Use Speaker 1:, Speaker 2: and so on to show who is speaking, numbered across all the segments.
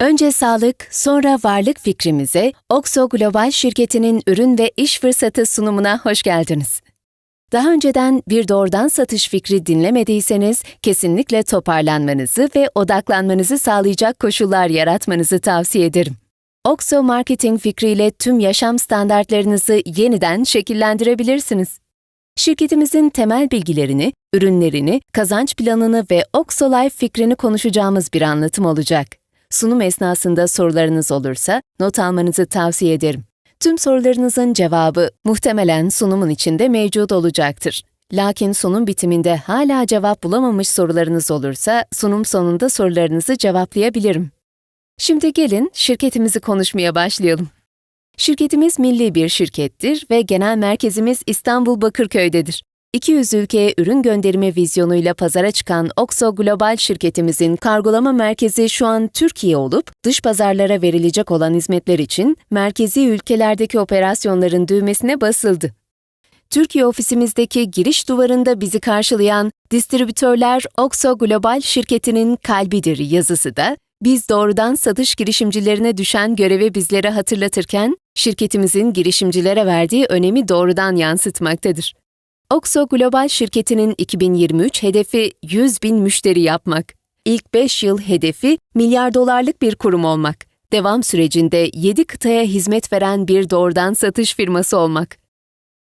Speaker 1: Önce sağlık, sonra varlık fikrimize Oxo Global şirketinin ürün ve iş fırsatı sunumuna hoş geldiniz. Daha önceden bir doğrudan satış fikri dinlemediyseniz kesinlikle toparlanmanızı ve odaklanmanızı sağlayacak koşullar yaratmanızı tavsiye ederim. Oxo marketing fikriyle tüm yaşam standartlarınızı yeniden şekillendirebilirsiniz. Şirketimizin temel bilgilerini, ürünlerini, kazanç planını ve Oxo Life fikrini konuşacağımız bir anlatım olacak. Sunum esnasında sorularınız olursa not almanızı tavsiye ederim. Tüm sorularınızın cevabı muhtemelen sunumun içinde mevcut olacaktır. Lakin sunum bitiminde hala cevap bulamamış sorularınız olursa sunum sonunda sorularınızı cevaplayabilirim. Şimdi gelin şirketimizi konuşmaya başlayalım. Şirketimiz milli bir şirkettir ve genel merkezimiz İstanbul Bakırköy'dedir. 200 ülkeye ürün gönderimi vizyonuyla pazara çıkan Oxo Global şirketimizin kargolama merkezi şu an Türkiye olup, dış pazarlara verilecek olan hizmetler için merkezi ülkelerdeki operasyonların düğmesine basıldı. Türkiye ofisimizdeki giriş duvarında bizi karşılayan distribütörler Oxo Global şirketinin kalbidir yazısı da, biz doğrudan satış girişimcilerine düşen görevi bizlere hatırlatırken, şirketimizin girişimcilere verdiği önemi doğrudan yansıtmaktadır. Oxo Global şirketinin 2023 hedefi 100 bin müşteri yapmak. İlk 5 yıl hedefi milyar dolarlık bir kurum olmak. Devam sürecinde 7 kıtaya hizmet veren bir doğrudan satış firması olmak.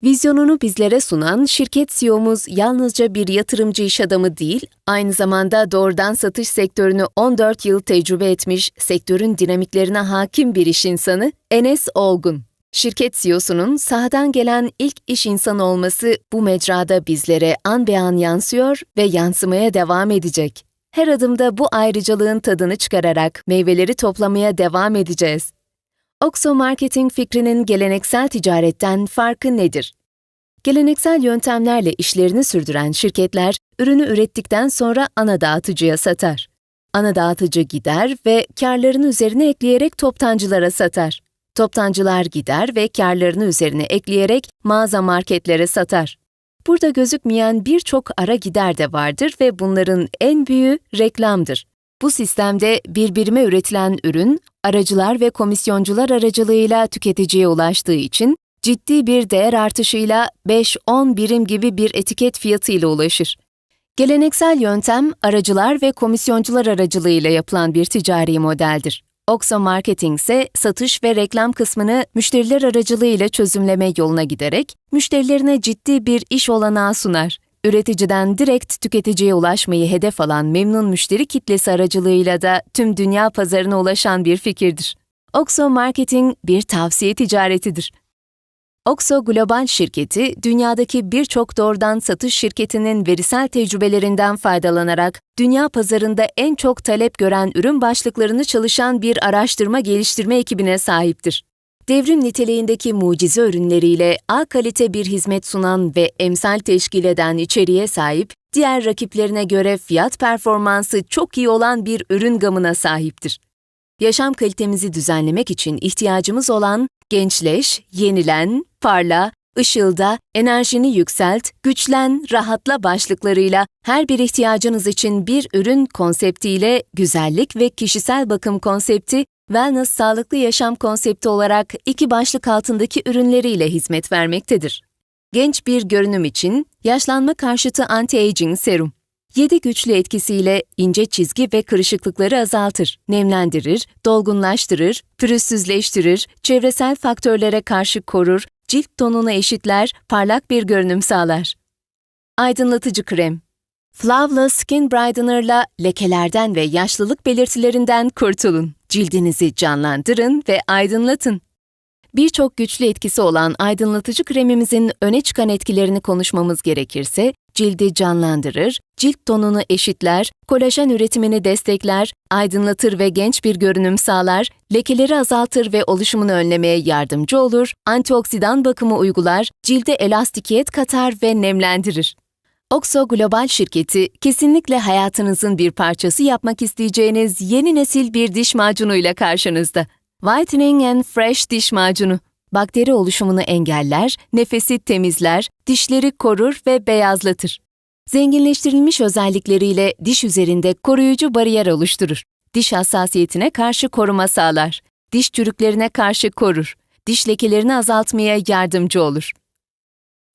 Speaker 1: Vizyonunu bizlere sunan şirket CEO'muz yalnızca bir yatırımcı iş adamı değil, aynı zamanda doğrudan satış sektörünü 14 yıl tecrübe etmiş, sektörün dinamiklerine hakim bir iş insanı Enes Olgun. Şirket CEO'sunun sahadan gelen ilk iş insanı olması bu mecrada bizlere an be an yansıyor ve yansımaya devam edecek. Her adımda bu ayrıcalığın tadını çıkararak meyveleri toplamaya devam edeceğiz. Oxo Marketing fikrinin geleneksel ticaretten farkı nedir? Geleneksel yöntemlerle işlerini sürdüren şirketler, ürünü ürettikten sonra ana dağıtıcıya satar. Ana dağıtıcı gider ve karlarını üzerine ekleyerek toptancılara satar. Toptancılar gider ve karlarını üzerine ekleyerek mağaza marketlere satar. Burada gözükmeyen birçok ara gider de vardır ve bunların en büyüğü reklamdır. Bu sistemde birbirime üretilen ürün, aracılar ve komisyoncular aracılığıyla tüketiciye ulaştığı için ciddi bir değer artışıyla 5-10 birim gibi bir etiket fiyatıyla ulaşır. Geleneksel yöntem aracılar ve komisyoncular aracılığıyla yapılan bir ticari modeldir. Oxo Marketing ise satış ve reklam kısmını müşteriler aracılığıyla çözümleme yoluna giderek müşterilerine ciddi bir iş olanağı sunar. Üreticiden direkt tüketiciye ulaşmayı hedef alan memnun müşteri kitlesi aracılığıyla da tüm dünya pazarına ulaşan bir fikirdir. Oxo Marketing bir tavsiye ticaretidir. Oxo Global şirketi, dünyadaki birçok doğrudan satış şirketinin verisel tecrübelerinden faydalanarak dünya pazarında en çok talep gören ürün başlıklarını çalışan bir araştırma geliştirme ekibine sahiptir. Devrim niteliğindeki mucize ürünleriyle A kalite bir hizmet sunan ve emsal teşkil eden içeriğe sahip, diğer rakiplerine göre fiyat performansı çok iyi olan bir ürün gamına sahiptir. Yaşam kalitemizi düzenlemek için ihtiyacımız olan gençleş, yenilen, parla, ışılda, enerjini yükselt, güçlen, rahatla başlıklarıyla her bir ihtiyacınız için bir ürün konseptiyle güzellik ve kişisel bakım konsepti, wellness sağlıklı yaşam konsepti olarak iki başlık altındaki ürünleriyle hizmet vermektedir. Genç bir görünüm için yaşlanma karşıtı anti-aging serum. 7 güçlü etkisiyle ince çizgi ve kırışıklıkları azaltır, nemlendirir, dolgunlaştırır, pürüzsüzleştirir, çevresel faktörlere karşı korur, cilt tonunu eşitler, parlak bir görünüm sağlar. Aydınlatıcı krem Flawless Skin Brightener'la lekelerden ve yaşlılık belirtilerinden kurtulun. Cildinizi canlandırın ve aydınlatın. Birçok güçlü etkisi olan aydınlatıcı kremimizin öne çıkan etkilerini konuşmamız gerekirse, cildi canlandırır, cilt tonunu eşitler, kolajen üretimini destekler, aydınlatır ve genç bir görünüm sağlar, lekeleri azaltır ve oluşumunu önlemeye yardımcı olur, antioksidan bakımı uygular, cilde elastikiyet katar ve nemlendirir. Oxo Global şirketi kesinlikle hayatınızın bir parçası yapmak isteyeceğiniz yeni nesil bir diş macunuyla karşınızda. Whitening and Fresh diş macunu. Bakteri oluşumunu engeller, nefesi temizler, dişleri korur ve beyazlatır. Zenginleştirilmiş özellikleriyle diş üzerinde koruyucu bariyer oluşturur. diş hassasiyetine karşı koruma sağlar. Diş çürüklerine karşı korur. Diş lekelerini azaltmaya yardımcı olur.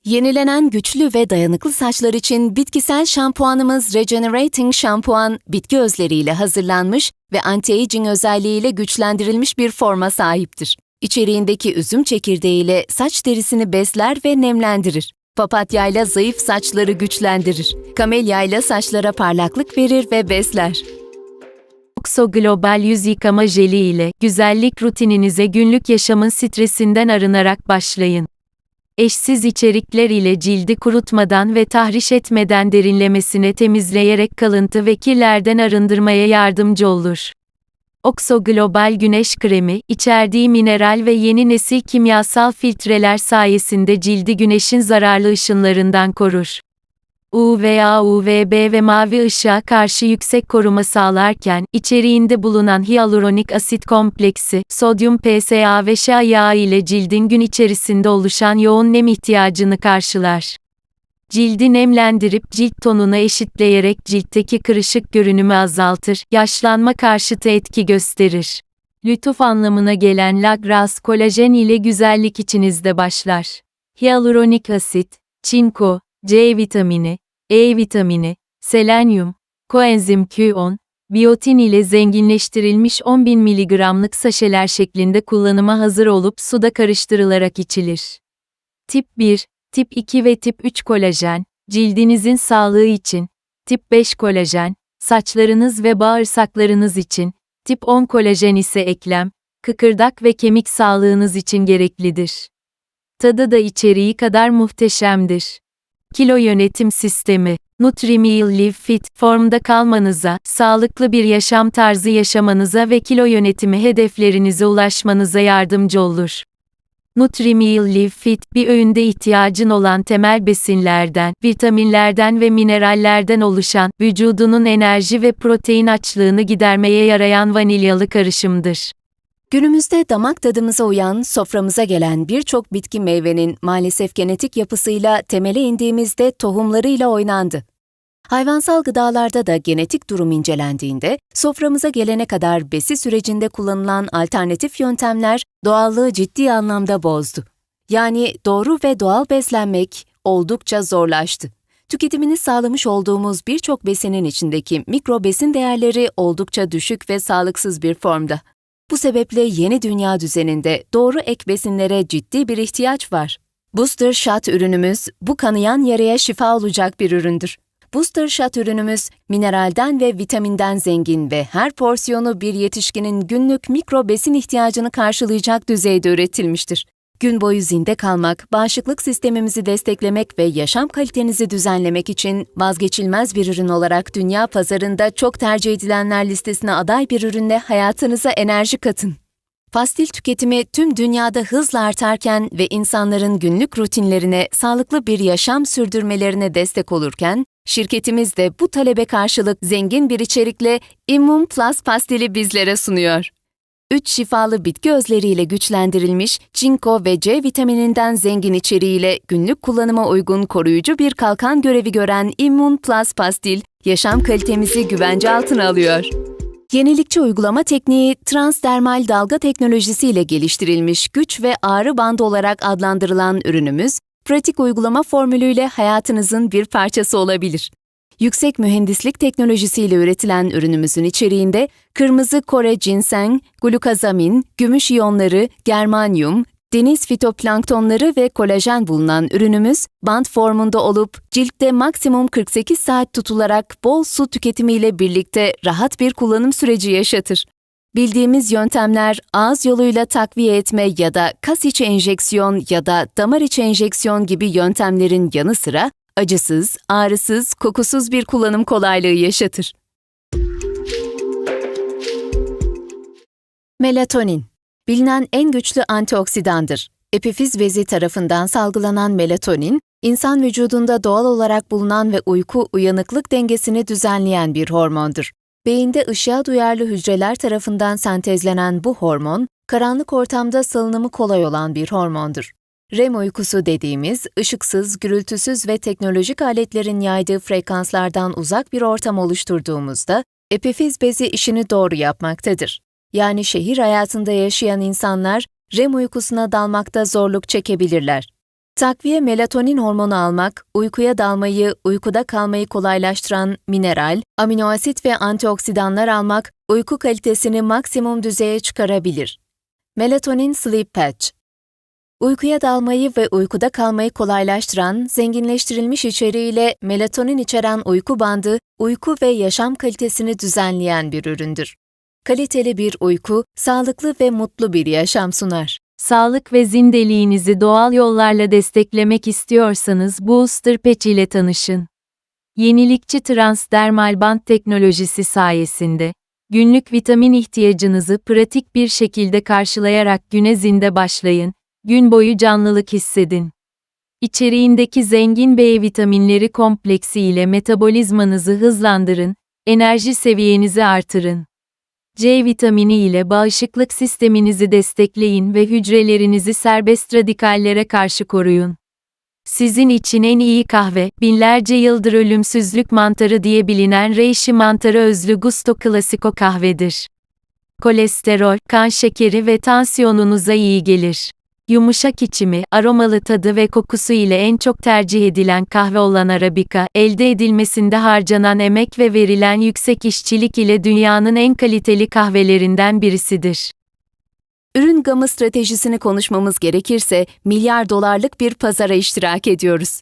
Speaker 1: Yenilenen güçlü ve dayanıklı saçlar için bitkisel şampuanımız Regenerating Şampuan, bitki özleriyle hazırlanmış ve anti-aging özelliğiyle güçlendirilmiş bir forma sahiptir. İçeriğindeki üzüm çekirdeğiyle saç derisini besler ve nemlendirir. Papatyayla zayıf saçları güçlendirir. Kamelyayla saçlara parlaklık verir ve besler.
Speaker 2: Oxo Global Yüz Yıkama Jeli ile güzellik rutininize günlük yaşamın stresinden arınarak başlayın. Eşsiz içerikler ile cildi kurutmadan ve tahriş etmeden derinlemesine temizleyerek kalıntı ve kirlerden arındırmaya yardımcı olur. Oxo Global Güneş Kremi, içerdiği mineral ve yeni nesil kimyasal filtreler sayesinde cildi güneşin zararlı ışınlarından korur. UVA, UVB ve mavi ışığa karşı yüksek koruma sağlarken, içeriğinde bulunan hyaluronik asit kompleksi, sodyum PSA ve şa yağı ile cildin gün içerisinde oluşan yoğun nem ihtiyacını karşılar. Cildi nemlendirip cilt tonunu eşitleyerek ciltteki kırışık görünümü azaltır, yaşlanma karşıtı etki gösterir. Lütuf anlamına gelen Lagras kolajen ile güzellik içinizde başlar. Hyaluronik asit, çinko, C vitamini, E vitamini, selenyum, koenzim Q10, biyotin ile zenginleştirilmiş 10.000 mg'lık saşeler şeklinde kullanıma hazır olup suda karıştırılarak içilir. Tip 1, tip 2 ve tip 3 kolajen, cildinizin sağlığı için, tip 5 kolajen, saçlarınız ve bağırsaklarınız için, tip 10 kolajen ise eklem, kıkırdak ve kemik sağlığınız için gereklidir. Tadı da içeriği kadar muhteşemdir. Kilo yönetim sistemi, NutriMeal Live Fit, formda kalmanıza, sağlıklı bir yaşam tarzı yaşamanıza ve kilo yönetimi hedeflerinize ulaşmanıza yardımcı olur. NutriMeal Live Fit, bir öğünde ihtiyacın olan temel besinlerden, vitaminlerden ve minerallerden oluşan, vücudunun enerji ve protein açlığını gidermeye yarayan vanilyalı karışımdır.
Speaker 1: Günümüzde damak tadımıza uyan, soframıza gelen birçok bitki meyvenin maalesef genetik yapısıyla temele indiğimizde tohumlarıyla oynandı. Hayvansal gıdalarda da genetik durum incelendiğinde, soframıza gelene kadar besi sürecinde kullanılan alternatif yöntemler doğallığı ciddi anlamda bozdu. Yani doğru ve doğal beslenmek oldukça zorlaştı. Tüketimini sağlamış olduğumuz birçok besinin içindeki mikro besin değerleri oldukça düşük ve sağlıksız bir formda. Bu sebeple yeni dünya düzeninde doğru ek besinlere ciddi bir ihtiyaç var. Booster Shot ürünümüz bu kanayan yaraya şifa olacak bir üründür. Booster Shot ürünümüz mineralden ve vitaminden zengin ve her porsiyonu bir yetişkinin günlük mikro besin ihtiyacını karşılayacak düzeyde üretilmiştir. Gün boyu zinde kalmak, bağışıklık sistemimizi desteklemek ve yaşam kalitenizi düzenlemek için vazgeçilmez bir ürün olarak dünya pazarında çok tercih edilenler listesine aday bir ürünle hayatınıza enerji katın. Pastil tüketimi tüm dünyada hızla artarken ve insanların günlük rutinlerine sağlıklı bir yaşam sürdürmelerine destek olurken, şirketimiz de bu talebe karşılık zengin bir içerikle Immun Plus pastili bizlere sunuyor. 3 şifalı bitki özleriyle güçlendirilmiş çinko ve C vitamininden zengin içeriğiyle günlük kullanıma uygun koruyucu bir kalkan görevi gören Immun Plus pastil, yaşam kalitemizi güvence altına alıyor. Yenilikçi uygulama tekniği transdermal dalga teknolojisiyle geliştirilmiş güç ve ağrı bandı olarak adlandırılan ürünümüz, pratik uygulama formülüyle hayatınızın bir parçası olabilir. Yüksek mühendislik teknolojisiyle üretilen ürünümüzün içeriğinde kırmızı Kore ginseng, glukazamin, gümüş iyonları, germanyum, deniz fitoplanktonları ve kolajen bulunan ürünümüz band formunda olup ciltte maksimum 48 saat tutularak bol su tüketimiyle birlikte rahat bir kullanım süreci yaşatır. Bildiğimiz yöntemler ağız yoluyla takviye etme ya da kas içi enjeksiyon ya da damar içi enjeksiyon gibi yöntemlerin yanı sıra acısız, ağrısız, kokusuz bir kullanım kolaylığı yaşatır. Melatonin Bilinen en güçlü antioksidandır. Epifiz bezi tarafından salgılanan melatonin, insan vücudunda doğal olarak bulunan ve uyku-uyanıklık dengesini düzenleyen bir hormondur. Beyinde ışığa duyarlı hücreler tarafından sentezlenen bu hormon, karanlık ortamda salınımı kolay olan bir hormondur. REM uykusu dediğimiz, ışıksız, gürültüsüz ve teknolojik aletlerin yaydığı frekanslardan uzak bir ortam oluşturduğumuzda, Epifiz bezi işini doğru yapmaktadır. Yani şehir hayatında yaşayan insanlar REM uykusuna dalmakta zorluk çekebilirler. Takviye melatonin hormonu almak, uykuya dalmayı, uykuda kalmayı kolaylaştıran mineral, aminoasit ve antioksidanlar almak uyku kalitesini maksimum düzeye çıkarabilir. Melatonin Sleep Patch Uykuya dalmayı ve uykuda kalmayı kolaylaştıran, zenginleştirilmiş içeriğiyle melatonin içeren uyku bandı, uyku ve yaşam kalitesini düzenleyen bir üründür. Kaliteli bir uyku, sağlıklı ve mutlu bir yaşam sunar.
Speaker 2: Sağlık ve zindeliğinizi doğal yollarla desteklemek istiyorsanız Booster Patch ile tanışın. Yenilikçi transdermal band teknolojisi sayesinde, günlük vitamin ihtiyacınızı pratik bir şekilde karşılayarak güne zinde başlayın, gün boyu canlılık hissedin. İçeriğindeki zengin B vitaminleri kompleksi ile metabolizmanızı hızlandırın, enerji seviyenizi artırın. C vitamini ile bağışıklık sisteminizi destekleyin ve hücrelerinizi serbest radikallere karşı koruyun. Sizin için en iyi kahve, binlerce yıldır ölümsüzlük mantarı diye bilinen reishi mantarı özlü Gusto Classico kahvedir. Kolesterol, kan şekeri ve tansiyonunuza iyi gelir. Yumuşak içimi, aromalı tadı ve kokusu ile en çok tercih edilen kahve olan Arabica, elde edilmesinde harcanan emek ve verilen yüksek işçilik ile dünyanın en kaliteli kahvelerinden birisidir.
Speaker 1: Ürün gamı stratejisini konuşmamız gerekirse milyar dolarlık bir pazara iştirak ediyoruz.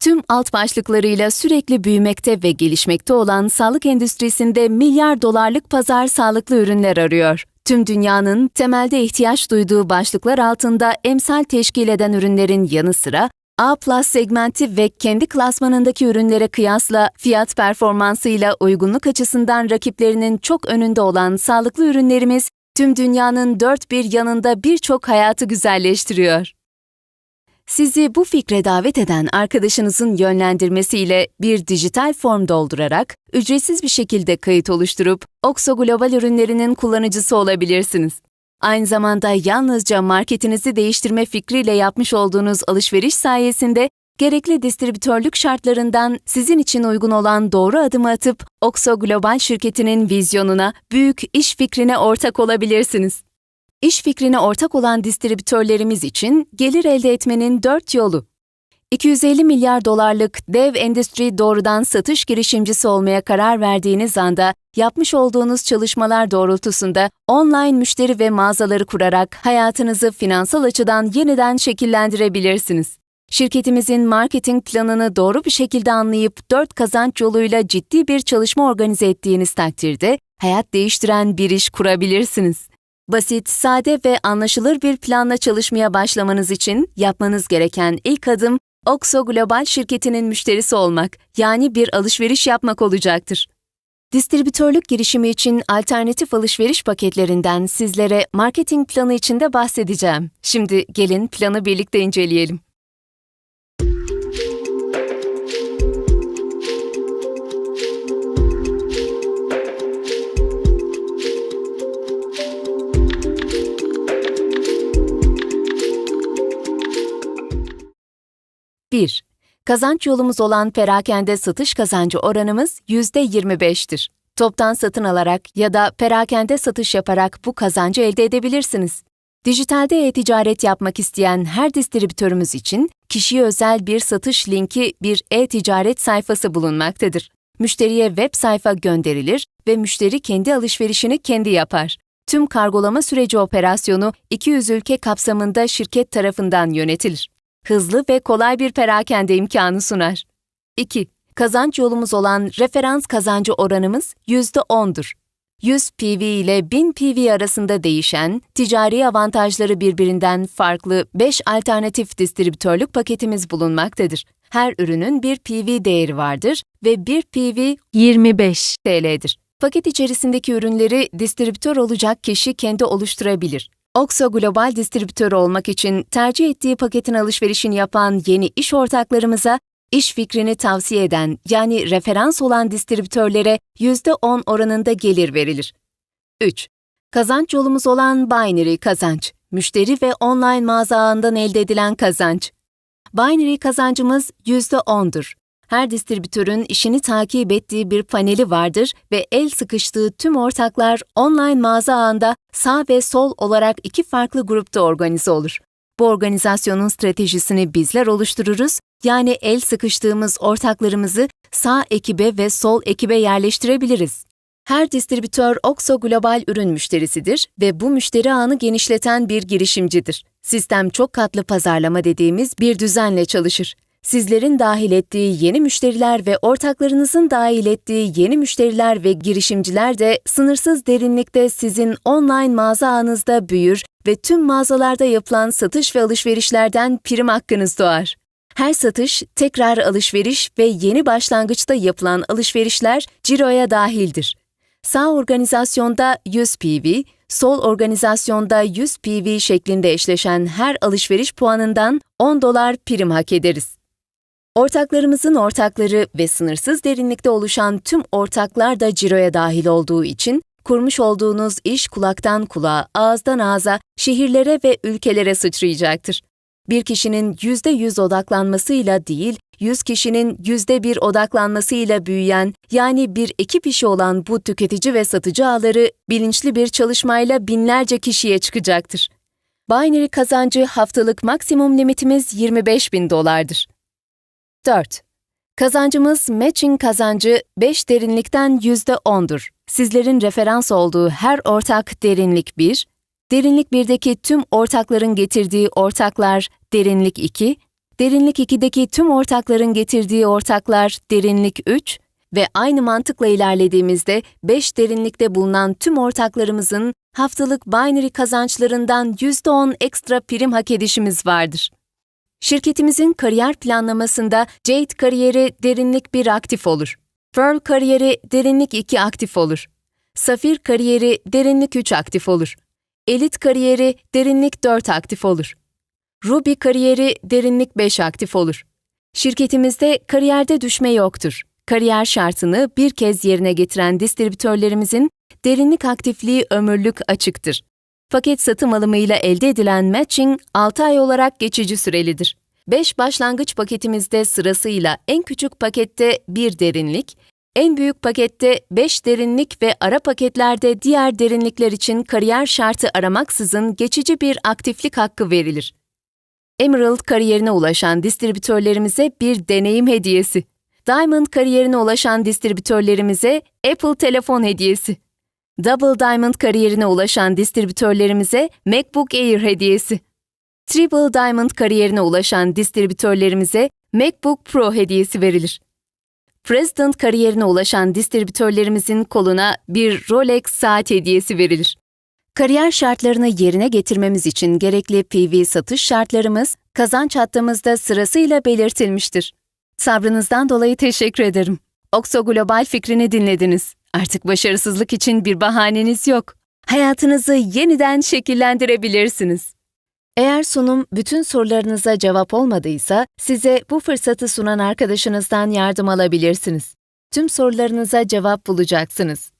Speaker 1: Tüm alt başlıklarıyla sürekli büyümekte ve gelişmekte olan sağlık endüstrisinde milyar dolarlık pazar sağlıklı ürünler arıyor. Tüm dünyanın temelde ihtiyaç duyduğu başlıklar altında emsal teşkil eden ürünlerin yanı sıra A segmenti ve kendi klasmanındaki ürünlere kıyasla fiyat performansıyla uygunluk açısından rakiplerinin çok önünde olan sağlıklı ürünlerimiz tüm dünyanın dört bir yanında birçok hayatı güzelleştiriyor. Sizi bu fikre davet eden arkadaşınızın yönlendirmesiyle bir dijital form doldurarak ücretsiz bir şekilde kayıt oluşturup Oxo Global ürünlerinin kullanıcısı olabilirsiniz. Aynı zamanda yalnızca marketinizi değiştirme fikriyle yapmış olduğunuz alışveriş sayesinde gerekli distribütörlük şartlarından sizin için uygun olan doğru adımı atıp Oxo Global şirketinin vizyonuna, büyük iş fikrine ortak olabilirsiniz. İş fikrine ortak olan distribütörlerimiz için gelir elde etmenin dört yolu. 250 milyar dolarlık dev endüstri doğrudan satış girişimcisi olmaya karar verdiğiniz anda yapmış olduğunuz çalışmalar doğrultusunda online müşteri ve mağazaları kurarak hayatınızı finansal açıdan yeniden şekillendirebilirsiniz. Şirketimizin marketing planını doğru bir şekilde anlayıp dört kazanç yoluyla ciddi bir çalışma organize ettiğiniz takdirde hayat değiştiren bir iş kurabilirsiniz. Basit, sade ve anlaşılır bir planla çalışmaya başlamanız için yapmanız gereken ilk adım Oxo Global şirketinin müşterisi olmak, yani bir alışveriş yapmak olacaktır. Distribütörlük girişimi için alternatif alışveriş paketlerinden sizlere marketing planı içinde bahsedeceğim. Şimdi gelin planı birlikte inceleyelim. Bir, Kazanç yolumuz olan perakende satış kazancı oranımız %25'tir. Toptan satın alarak ya da perakende satış yaparak bu kazancı elde edebilirsiniz. Dijitalde e-ticaret yapmak isteyen her distribütörümüz için kişiye özel bir satış linki bir e-ticaret sayfası bulunmaktadır. Müşteriye web sayfa gönderilir ve müşteri kendi alışverişini kendi yapar. Tüm kargolama süreci operasyonu 200 ülke kapsamında şirket tarafından yönetilir hızlı ve kolay bir perakende imkanı sunar. 2. Kazanç yolumuz olan referans kazancı oranımız %10'dur. 100 PV ile 1000 PV arasında değişen, ticari avantajları birbirinden farklı 5 alternatif distribütörlük paketimiz bulunmaktadır. Her ürünün bir PV değeri vardır ve bir PV
Speaker 2: 25
Speaker 1: TL'dir. Paket içerisindeki ürünleri distribütör olacak kişi kendi oluşturabilir. Oxo Global distribütörü olmak için tercih ettiği paketin alışverişini yapan yeni iş ortaklarımıza iş fikrini tavsiye eden yani referans olan distribütörlere %10 oranında gelir verilir. 3. Kazanç yolumuz olan binary kazanç, müşteri ve online mağaza ağından elde edilen kazanç. Binary kazancımız %10'dur. Her distribütörün işini takip ettiği bir paneli vardır ve el sıkıştığı tüm ortaklar online mağaza ağında sağ ve sol olarak iki farklı grupta organize olur. Bu organizasyonun stratejisini bizler oluştururuz, yani el sıkıştığımız ortaklarımızı sağ ekibe ve sol ekibe yerleştirebiliriz. Her distribütör OXO global ürün müşterisidir ve bu müşteri ağını genişleten bir girişimcidir. Sistem çok katlı pazarlama dediğimiz bir düzenle çalışır. Sizlerin dahil ettiği yeni müşteriler ve ortaklarınızın dahil ettiği yeni müşteriler ve girişimciler de sınırsız derinlikte sizin online mağaza ağınızda büyür ve tüm mağazalarda yapılan satış ve alışverişlerden prim hakkınız doğar. Her satış, tekrar alışveriş ve yeni başlangıçta yapılan alışverişler ciroya dahildir. Sağ organizasyonda 100 PV, sol organizasyonda 100 PV şeklinde eşleşen her alışveriş puanından 10 dolar prim hak ederiz. Ortaklarımızın ortakları ve sınırsız derinlikte oluşan tüm ortaklar da ciroya dahil olduğu için kurmuş olduğunuz iş kulaktan kulağa, ağızdan ağza, şehirlere ve ülkelere sıçrayacaktır. Bir kişinin %100 odaklanmasıyla değil, 100 kişinin %1 odaklanmasıyla büyüyen, yani bir ekip işi olan bu tüketici ve satıcı ağları bilinçli bir çalışmayla binlerce kişiye çıkacaktır. Binary kazancı haftalık maksimum limitimiz 25 bin dolardır. 4. Kazancımız matching kazancı 5 derinlikten %10'dur. Sizlerin referans olduğu her ortak derinlik 1, derinlik 1'deki tüm ortakların getirdiği ortaklar derinlik 2, derinlik 2'deki tüm ortakların getirdiği ortaklar derinlik 3 ve aynı mantıkla ilerlediğimizde 5 derinlikte bulunan tüm ortaklarımızın haftalık binary kazançlarından %10 ekstra prim hak edişimiz vardır. Şirketimizin kariyer planlamasında Jade kariyeri derinlik 1 aktif olur. Pearl kariyeri derinlik 2 aktif olur. Safir kariyeri derinlik 3 aktif olur. Elit kariyeri derinlik 4 aktif olur. Ruby kariyeri derinlik 5 aktif olur. Şirketimizde kariyerde düşme yoktur. Kariyer şartını bir kez yerine getiren distribütörlerimizin derinlik aktifliği ömürlük açıktır. Paket satım alımıyla elde edilen matching 6 ay olarak geçici sürelidir. 5 başlangıç paketimizde sırasıyla en küçük pakette 1 derinlik, en büyük pakette 5 derinlik ve ara paketlerde diğer derinlikler için kariyer şartı aramaksızın geçici bir aktiflik hakkı verilir. Emerald kariyerine ulaşan distribütörlerimize bir deneyim hediyesi. Diamond kariyerine ulaşan distribütörlerimize Apple telefon hediyesi. Double Diamond kariyerine ulaşan distribütörlerimize MacBook Air hediyesi. Triple Diamond kariyerine ulaşan distribütörlerimize MacBook Pro hediyesi verilir. President kariyerine ulaşan distribütörlerimizin koluna bir Rolex saat hediyesi verilir. Kariyer şartlarını yerine getirmemiz için gerekli PV satış şartlarımız kazanç hattımızda sırasıyla belirtilmiştir. Sabrınızdan dolayı teşekkür ederim. Oxo Global fikrini dinlediniz. Artık başarısızlık için bir bahaneniz yok. Hayatınızı yeniden şekillendirebilirsiniz. Eğer sunum bütün sorularınıza cevap olmadıysa size bu fırsatı sunan arkadaşınızdan yardım alabilirsiniz. Tüm sorularınıza cevap bulacaksınız.